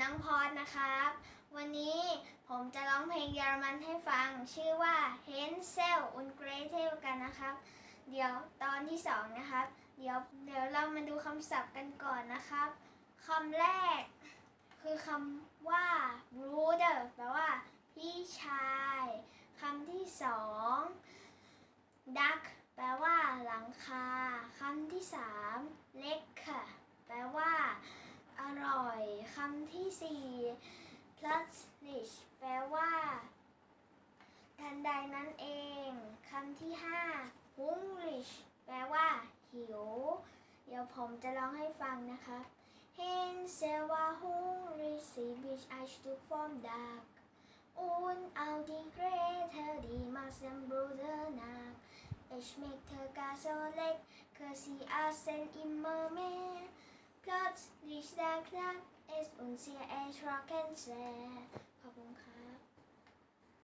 น้องพอดนะครับ วันนี้ผมจะร้องเพลงเยอรมันให้ฟัง ชื่อว่า Hansel und Gretel กันนะครับ เดี๋ยวตอนที่สองนะครับ เดี๋ยวเดี๋ยวเรามาดูคำศัพท์กันก่อนนะครับคำแรก คือคำว่า brother แปลว่า พี่ชายคำที่สอง duck แปลว่าหลังคาคำที่สามเล็กค่ะแปลว่า อร่อยคำที่สี่ plötzlich แปลว่า ทันใดนั้นเองคำที่ห้า hungrig แปลว่า หิว เดี๋ยวผมจะร้องให้ฟังนะคะ Hansel war hungrig, sie wich ein Stück vom Dach. Und auch die Gretel, die maß dem Bruder nach. Es schmeckte gar so lecker, sie aßen immer mehr. Plötzlich da knackt es und sie erschrocken sehr. ขอบคุณค่ะ